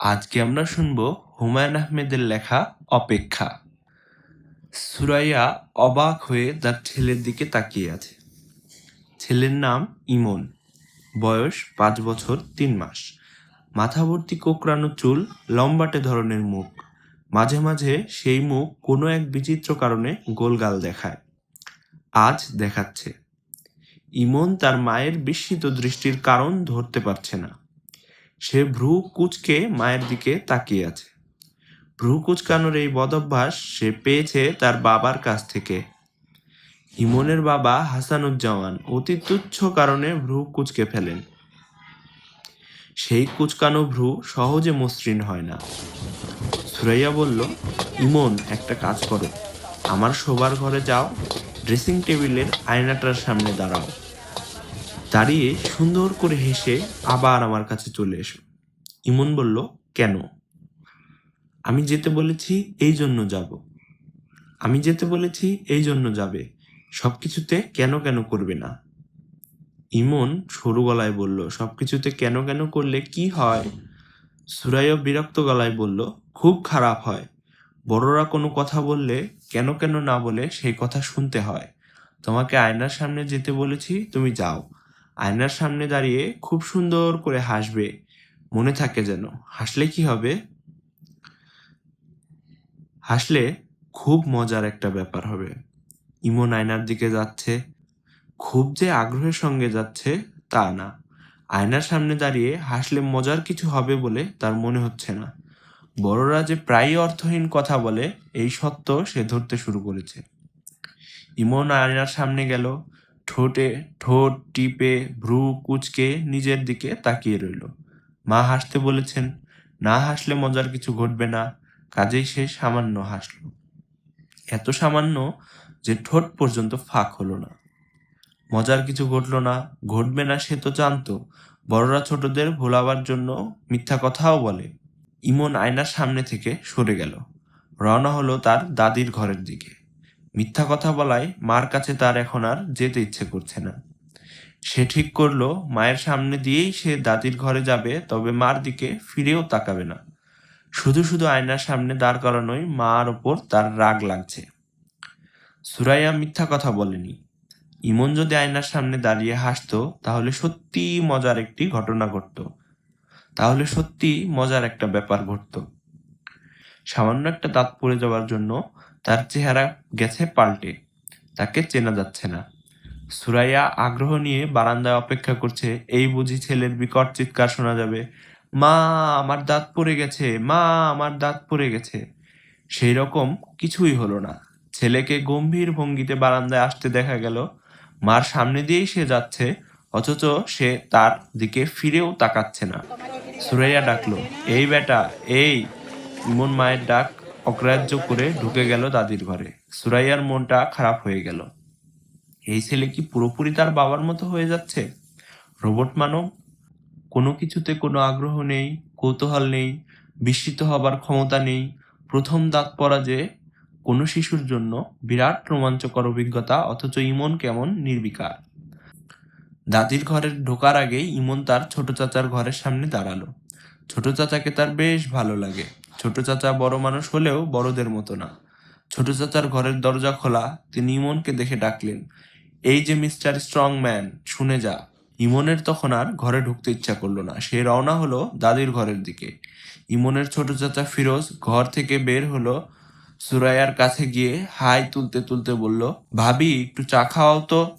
আজকে আমরা শুনব হুমায়ুন আহমেদের লেখা অপেক্ষা। সুরাইয়া অবাক হয়ে তার ছেলের দিকে তাকিয়ে আছে। ছেলের নাম ইমন। বয়স পাঁচ বছর তিন মাস। মাথা ভর্তি কোকড়ানো চুল লম্বাটে ধরনের মুখ। মাঝে মাঝে সেই মুখ কোনো এক বিচিত্র কারণে গোলগাল দেখায়। আজ দেখাচ্ছে। ইমন তার মায়ের বিস্মিত দৃষ্টির কারণ ধরতে পারছে না। সে ভ্রু কুচকে মায়ের দিকে তাকিয়ে আছে। ভ্রু কুচকানোর এই বদভ্যাস সে পেয়েছে তার বাবার কাছ থেকে। ইমনের বাবা হাসানুজ্জামান অতি তুচ্ছ কারণে ভ্রু কুচকে ফেলেন। সেই কুচকানো ভ্রু সহজে মসৃণ হয় না। সুরাইয়া বলল, ইমন, একটা কাজ করো। আমার শোবার ঘরে যাও, ড্রেসিং টেবিলের আয়নাটার সামনে দাঁড়াও। দাঁড়িয়ে সুন্দর করে হেসে আবার আমার কাছে চলে এসো। ইমন বলল, কেন? আমি যেতে বলেছি, এই জন্য যাব। আমি যেতে বলেছি, এই জন্য যাবে। সব কিছুতে কেন কেন করবে না? ইমন সরু গলায় বলল সব কিছুতে কেন কেন করলে কি হয়? সুরাইয়া বিরক্ত গলায় বলল, খুব খারাপ হয়। বড়রা কোনো কথা বললে কেন কেন না বলে সেই কথা শুনতে হয়। তোমাকে আয়নার সামনে যেতে বলেছি, তুমি যাও। আয়নার সামনে দাঁড়িয়ে খুব সুন্দর করে হাসবে। মনে থাকে যেন, হাসলে কি হবে? হাসলে খুব মজার একটা ব্যাপার হবে। ইমন আয়নার দিকে যাচ্ছে। খুব যে আগ্রহের সঙ্গে যাচ্ছে, তা না। আয়নার সামনে দাঁড়িয়ে হাসলে মজার কিছু হবে বলে তার মনে হচ্ছে না। বড়রা যে প্রায়ই অর্থহীন কথা বলে, এই সত্য সে ধরতে শুরু করেছে। ইমন আয়নার সামনে গেল। ঠোঁটে, ঠোঁট টিপে ভ্রু কুচকে নিজের দিকে তাকিয়ে রইল। মা হাসতে বলেছেন, না হাসলে মজার কিছু ঘটবে না, কাজেই সে সামান্য হাসল। এত সামান্য যে ঠোঁট পর্যন্ত ফাঁক হলো না। মজার কিছু ঘটলো না, ঘটবে না সে তো জানতো। বড়রা ছোটদের ভোলাবার জন্য মিথ্যা কথাও বলে। ইমন আয়নার সামনে থেকে সরে গেল। রওনা হলো তার দাদির ঘরের দিকে। মিথ্যা কথা বলায় মার কাছে তার এখন আর যেতে ইচ্ছে করছে না। সে ঠিক করল, মায়ের সামনে দিয়েই সে দাদির ঘরে যাবে, তবে মার দিকে ফিরেও তাকাবে না। শুধু শুধু আয়নার সামনে দাঁড় করানোই মার ওপর তার রাগ লাগছে। সুরাইয়া মিথ্যা কথা বলেনি। ইমন যদি আয়নার সামনে দাঁড়িয়ে হাসতো, তাহলে সত্যি মজার একটি ঘটনা ঘটতো। তাহলে সত্যি মজার একটা ব্যাপার ঘটতো। সামান্য একটা দাঁত পড়ে যাওয়ার জন্য তার চেহারা গেছে পাল্টে। তাকে চেনা যাচ্ছে না। সুরাইয়া আগ্রহ নিয়ে বারান্দায় অপেক্ষা করছে। এই বুঝি ছেলের বিকট চিৎকার শোনা যাবে। মা, আমার দাঁত পড়ে গেছে। মা, আমার দাঁত পড়ে গেছে। সেই রকম কিছুই হলো না। ছেলেকে গম্ভীর ভঙ্গিতে বারান্দায় আসতে দেখা গেল। মার সামনে দিয়েই সে যাচ্ছে, অথচ সে তার দিকে ফিরেও তাকাচ্ছে না। সুরাইয়া ডাকলো, এই বেটা, এই। ইমন মায়ের ডাক অগ্রাহ্য করে ঢুকে গেল দাদির ঘরে। সুরাইয়ার মনটা খারাপ হয়ে গেল। এই ছেলে কি পুরোপুরি তার বাবার মতো হয়ে যাচ্ছে? রোবট মানব? কোনো কিছুতে কোনো আগ্রহ নেই, কৌতূহল নেই, বিস্মিত হবার ক্ষমতা নেই। প্রথম দাঁত পরা যে কোনো শিশুর জন্য বিরাট রোমাঞ্চকর অভিজ্ঞতা, অথচ ইমন কেমন নির্বিকার। দাদির ঘরে ঢোকার আগেই ইমন তার ছোট চাচার ঘরের সামনে দাঁড়াল। ছোট চাচাকে তার বেশ ভালো লাগে। ছোট চাচা বড় মানুষ হলেও বড়দের মতো না। ছোট চাচার ঘরের দরজা খোলা, তিনি ইমনকে দেখে ডাকলেন, এই যে মিস্টার স্ট্রং ম্যান শুনে যা। ইমনের তখন আর ঘরে ঢুকতে ইচ্ছা করল না। সে রওনা হলো দাদির ঘরের দিকে। ইমনের ছোট চাচা ফিরোজ ঘর থেকে বের হলো সুরাইয়ার কাছে গিয়ে হাই তুলতে তুলতে বলল, ভাবি, একটু চা খাওয়াও তো।